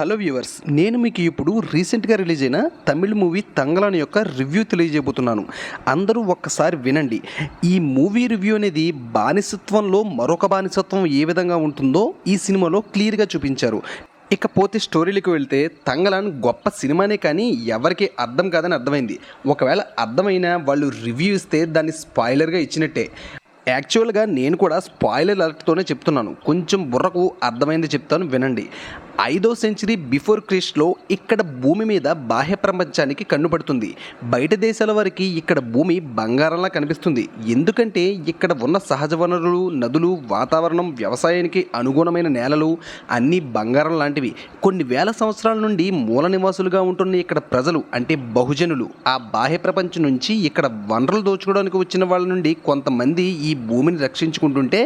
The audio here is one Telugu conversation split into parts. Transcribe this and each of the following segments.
హలో వ్యూవర్స్ నేను మీకు ఇప్పుడు రీసెంట్గా రిలీజ్ అయిన తమిళ్ మూవీ తంగలాన్ యొక్క రివ్యూ తెలియజేయబోతున్నాను. అందరూ ఒక్కసారి వినండి. ఈ మూవీ రివ్యూ అనేది బానిసత్వంలో మరొక బానిసత్వం ఏ విధంగా ఉంటుందో ఈ సినిమాలో క్లియర్గా చూపించారు. ఇకపోతే స్టోరీలకు వెళ్తే తంగలాన్ గొప్ప సినిమానే కానీ ఎవరికి అర్థం కాదని అర్థమైంది. ఒకవేళ అర్థమైనా వాళ్ళు రివ్యూ ఇస్తే దాన్ని స్పాయిలర్గా ఇచ్చినట్టే. యాక్చువల్గా నేను కూడా స్పాయిలర్ అలర్ట్తోనే చెప్తున్నాను. కొంచెం బుర్రకు అర్థమైంది చెప్తాను వినండి. ఐదో సెంచరీ బిఫోర్ క్రిస్ట్లో ఇక్కడ భూమి మీద బాహ్య ప్రపంచానికి కన్నుపడుతుంది. బయట దేశాల వారికి ఇక్కడ భూమి బంగారంలా కనిపిస్తుంది. ఎందుకంటే ఇక్కడ ఉన్న సహజ వనరులు నదులు వాతావరణం వ్యవసాయానికి అనుగుణమైన నేలలు అన్నీ బంగారం లాంటివి. కొన్ని వేల సంవత్సరాల నుండి మూల నివాసులుగా ఉంటున్న ఇక్కడ ప్రజలు అంటే బహుజనులు ఆ బాహ్య ప్రపంచం నుంచి ఇక్కడ వనరులు దోచుకోవడానికి వచ్చిన వాళ్ళ నుండి కొంతమంది ఈ భూమిని రక్షించుకుంటుంటే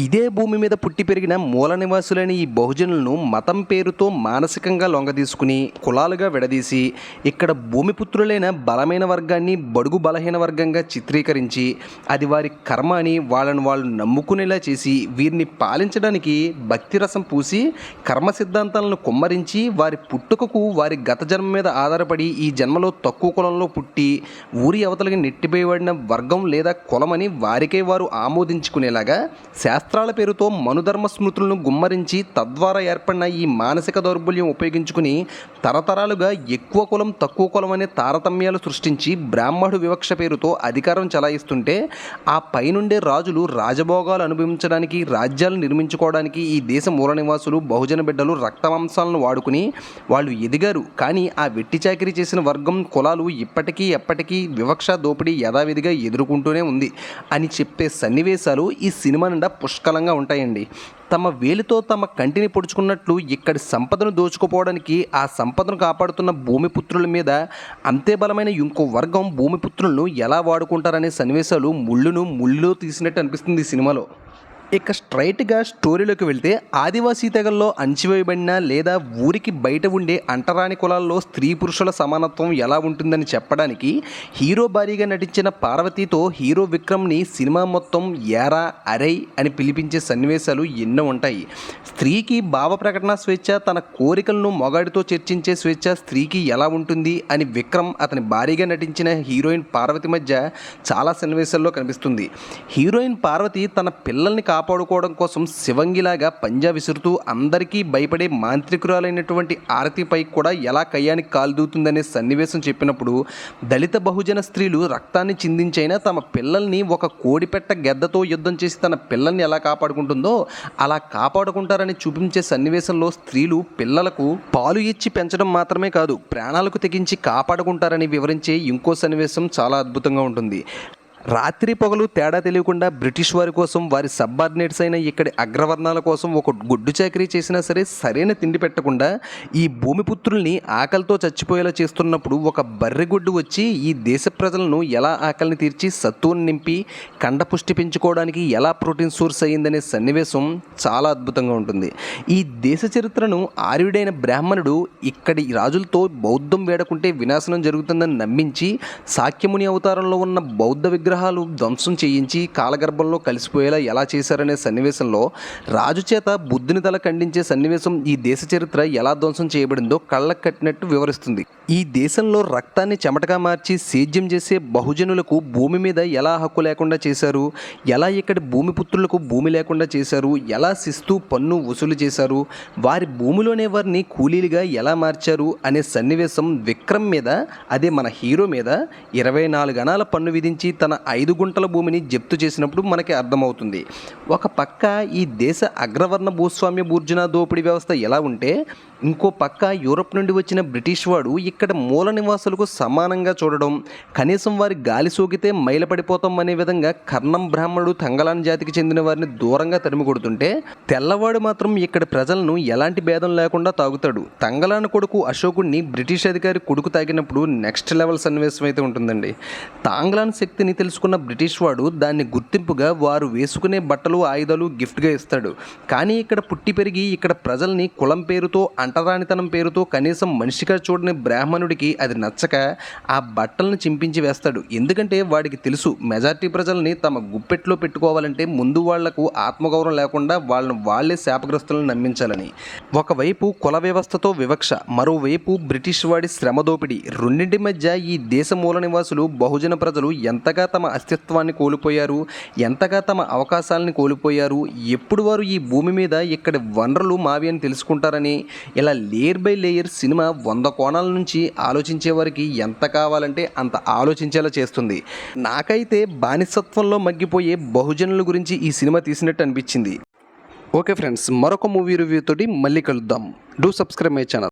ఇదే భూమి మీద పుట్టి పెరిగిన మూల నివాసులైన ఈ బహుజనులను మతం పేరుతో మానసికంగా లొంగదీసుకుని కులాలుగా విడదీసి ఇక్కడ భూమిపుత్రులైన బలమైన వర్గాన్ని బడుగు బలహీన వర్గంగా చిత్రీకరించి అది వారి కర్మ అని వాళ్ళను వాళ్ళు నమ్ముకునేలా చేసి వీరిని పాలించడానికి భక్తిరసం పూసి కర్మ సిద్ధాంతాలను కుమ్మరించి వారి పుట్టుకకు వారి గత జన్మ మీద ఆధారపడి ఈ జన్మలో తక్కువ కులంలో పుట్టి ఊరి అవతలకి నెట్టిపోయబడిన వర్గం లేదా కులమని వారికే వారు ఆమోదించుకునేలాగా శాస్త్ర శాస్త్రాల పేరుతో మనుధర్మ స్మృతులను గుమ్మరించి తద్వారా ఏర్పడిన ఈ మానసిక దౌర్బల్యం ఉపయోగించుకుని తరతరాలుగా ఎక్కువ కులం తక్కువ కులం అనే తారతమ్యాలు సృష్టించి బ్రాహ్మణుడు వివక్ష పేరుతో అధికారం చలాయిస్తుంటే ఆ పైనుండే రాజులు రాజభోగాలు అనుభవించడానికి రాజ్యాలు నిర్మించుకోవడానికి ఈ దేశ మూల నివాసులు బహుజన బిడ్డలు రక్తమాంసాలను వాడుకుని వాళ్ళు ఎదిగారు. కానీ ఆ వెట్టి చాకిరీ చేసిన వర్గం కులాలు ఇప్పటికీ ఎప్పటికీ వివక్ష దోపిడీ యథావిధిగా ఎదుర్కొంటూనే ఉంది అని చెప్పే సన్నివేశాలు ఈ సినిమా నిండా పుష్కలంగా ఉంటాయండి. తమ వేలితో తమ కంటిని పొడుచుకున్నట్లు ఇక్కడి సంపదను దోచుకుపోవడానికి ఆ సంపదను కాపాడుతున్న భూమిపుత్రుల మీద అంతే బలమైన ఇంకో వర్గం భూమిపుత్రులను ఎలా వాడుకుంటారనే సన్నివేశాలు ముళ్ళును ముళ్ళులో తీసినట్టు అనిపిస్తుంది ఈ సినిమాలో. ఇక స్ట్రైట్గా స్టోరీలోకి వెళ్తే ఆదివాసీ తెగల్లో అంచివేయబడిన లేదా ఊరికి బయట ఉండే అంటరాని కులాల్లో స్త్రీ పురుషుల సమానత్వం ఎలా ఉంటుందని చెప్పడానికి హీరో భారీగా నటించిన పార్వతితో హీరో విక్రమ్ని సినిమా మొత్తం యారా అరై అని పిలిపించే సన్నివేశాలు ఎన్నో ఉంటాయి. స్త్రీకి భావ ప్రకటన స్వేచ్ఛ తన కోరికలను మొగాడితో చర్చించే స్వేచ్ఛ స్త్రీకి ఎలా ఉంటుంది అని విక్రమ్ అతని భారీగా నటించిన హీరోయిన్ పార్వతి మధ్య చాలా సన్నివేశాల్లో కనిపిస్తుంది. హీరోయిన్ పార్వతి తన పిల్లల్ని కా కాపాడుకోవడం కోసం శివంగిలాగా పంజా విసురుతూ అందరికీ భయపడే మాంత్రికురాలైనటువంటి ఆరతిపై కూడా ఎలా కయ్యానికి కాలుదూతుందనే సన్నివేశం చెప్పినప్పుడు దళిత బహుజన స్త్రీలు రక్తాన్ని చిందించైనా తమ పిల్లల్ని ఒక కోడిపెట్ట గెద్దతో యుద్ధం చేసి తన పిల్లల్ని ఎలా కాపాడుకుంటుందో అలా కాపాడుకుంటారని చూపించే సన్నివేశంలో స్త్రీలు పిల్లలకు పాలు ఇచ్చి పెంచడం మాత్రమే కాదు ప్రాణాలకు తెగించి కాపాడుకుంటారని వివరించే ఇంకో సన్నివేశం చాలా అద్భుతంగా ఉంటుంది. రాత్రి పొగలు తేడా తెలియకుండా బ్రిటిష్ వారి కోసం వారి సబ్ఆర్డినేట్స్ అయిన ఇక్కడి అగ్రవర్ణాల కోసం ఒక గుడ్డు చాకరీ చేసినా సరే సరైన తిండి పెట్టకుండా ఈ భూమిపుత్రుల్ని ఆకలితో చచ్చిపోయేలా చేస్తున్నప్పుడు ఒక బర్రెగుడ్డు వచ్చి ఈ దేశ ప్రజలను ఎలా ఆకలిని తీర్చి సత్తువుని నింపి కండపుష్టి పెంచుకోవడానికి ఎలా ప్రోటీన్ సోర్స్ అయ్యిందనే సన్నివేశం చాలా అద్భుతంగా ఉంటుంది. ఈ దేశ చరిత్రను ఆర్యుడైన బ్రాహ్మణుడు ఇక్కడి రాజులతో బౌద్ధం వేడకుంటే వినాశనం జరుగుతుందని నమ్మించి సాక్యముని అవతారంలో ఉన్న బౌద్ధ విగ్రహాలు ధ్వంసం చేయించి కాలగర్భంలో కలిసిపోయేలా ఎలా చేశారనే సన్నివేశంలో రాజు చేత బుద్ధుని తల ఖండించే సన్నివేశం ఈ దేశ చరిత్ర ఎలా ధ్వంసం చేయబడిందో కళ్ళకు కట్టినట్టు వివరిస్తుంది. ఈ దేశంలో రక్తాన్ని చెమటగా మార్చి సేద్యం చేసే బహుజనులకు భూమి మీద ఎలా హక్కు లేకుండా చేశారు? ఎలా ఇక్కడి భూమి పుత్రులకు భూమి లేకుండా చేశారు? ఎలా శిస్తు పన్ను వసూలు చేశారు? వారి భూమిలోనే వారిని కూలీలుగా ఎలా మార్చారు? అనే సన్నివేశం విక్రమ్ మీద అదే మన హీరో మీద ఇరవై నాలుగు అణాల పన్ను విధించి తన ఐదు గుంటల భూమిని జప్తు చేసినప్పుడు మనకి అర్థమవుతుంది. ఒక పక్క ఈ దేశ అగ్రవర్ణ భూస్వామ్య బూర్జున దోపిడీ వ్యవస్థ ఎలా ఉంటే ఇంకో పక్క యూరప్ నుండి వచ్చిన బ్రిటిష్ వాడు ఇక్కడ మూల నివాసులకు సమానంగా చూడడం కనీసం వారి గాలి సోకితే మైలపడిపోతాం అనే విధంగా కర్ణం బ్రాహ్మణుడు తంగళాన్ జాతికి చెందిన వారిని దూరంగా తరిమి కొడుతుంటే తెల్లవాడు మాత్రం ఇక్కడ ప్రజలను ఎలాంటి భేదం లేకుండా తాగుతాడు. తంగళాన్ కొడుకు అశోకుడిని బ్రిటిష్ అధికారి కొడుకు తాగినప్పుడు నెక్స్ట్ లెవెల్ సన్నివేశం అయితే ఉంటుందండి. తాంగ్లాన్ శక్తిని తెలుసుకున్న బ్రిటిష్ వాడు దాన్ని గుర్తింపుగా వారు వేసుకునే బట్టలు ఆయుధాలు గిఫ్ట్గా ఇస్తాడు. కానీ ఇక్కడ పుట్టి పెరిగి ఇక్కడ ప్రజల్ని కులం పేరుతో అంటరానితనం పేరుతో కనీసం మనిషిగా చూడని బ్రాహ్మణుడికి అది నచ్చక ఆ బట్టలను చింపించి వేస్తాడు. ఎందుకంటే వాడికి తెలుసు మెజార్టీ ప్రజల్ని తమ గుప్పెట్లో పెట్టుకోవాలంటే ముందు వాళ్ళకు ఆత్మగౌరవం లేకుండా వాళ్ళని వాళ్ళే శాపగ్రస్తులను నమ్మించాలని. ఒకవైపు కుల వ్యవస్థతో వివక్ష మరోవైపు బ్రిటిష్ వాడి శ్రమ దోపిడీ. రెండింటి మధ్య ఈ దేశ మూల నివాసులు బహుజన ప్రజలు ఎంతగా తమ అస్తిత్వాన్ని కోల్పోయారు ఎంతగా తమ అవకాశాలను కోల్పోయారు ఎప్పుడు వారు ఈ భూమి మీద ఇక్కడి వనరులు మావి అని తెలుసుకుంటారని ఇలా లేయర్ బై లేయర్ సినిమా వంద కోణాల నుంచి ఆలోచించే వారికి ఎంత కావాలంటే అంత ఆలోచించేలా చేస్తుంది. నాకైతే బానిసత్వంలో మగ్గిపోయే బహుజనుల గురించి ఈ సినిమా తీసినట్టు అనిపించింది. ఓకే ఫ్రెండ్స్ మరొక మూవీ రివ్యూ తోటి మళ్ళీ కలుద్దాం. Do subscribe my channel